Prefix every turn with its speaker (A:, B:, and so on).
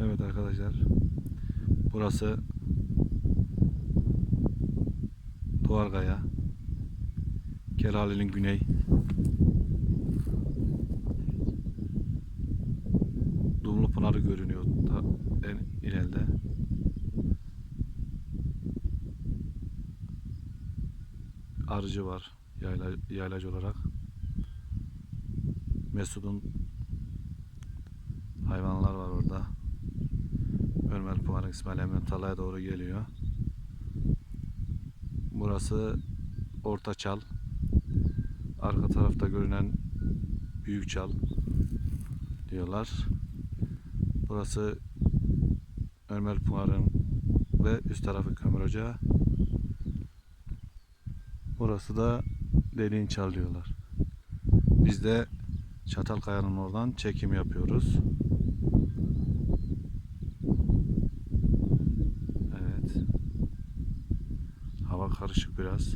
A: Evet arkadaşlar. Burası Doğargaya. Kerali'nin güney. Dumlu Pınarı görünüyor da en ileride. Arıcı var yayla, yaylacı olarak. Mesud'un Ömer Pınar'ın İsmail Emre Tala'ya doğru geliyor. Burası Orta Çal. Arka tarafta görünen Büyük Çal diyorlar. Burası Ömer Pınar'ın ve üst tarafı kömür ocağı. Burası da Deliğin Çal diyorlar. Biz de Çatalkaya'nın oradan çekim yapıyoruz. Evet. Hava karışık biraz.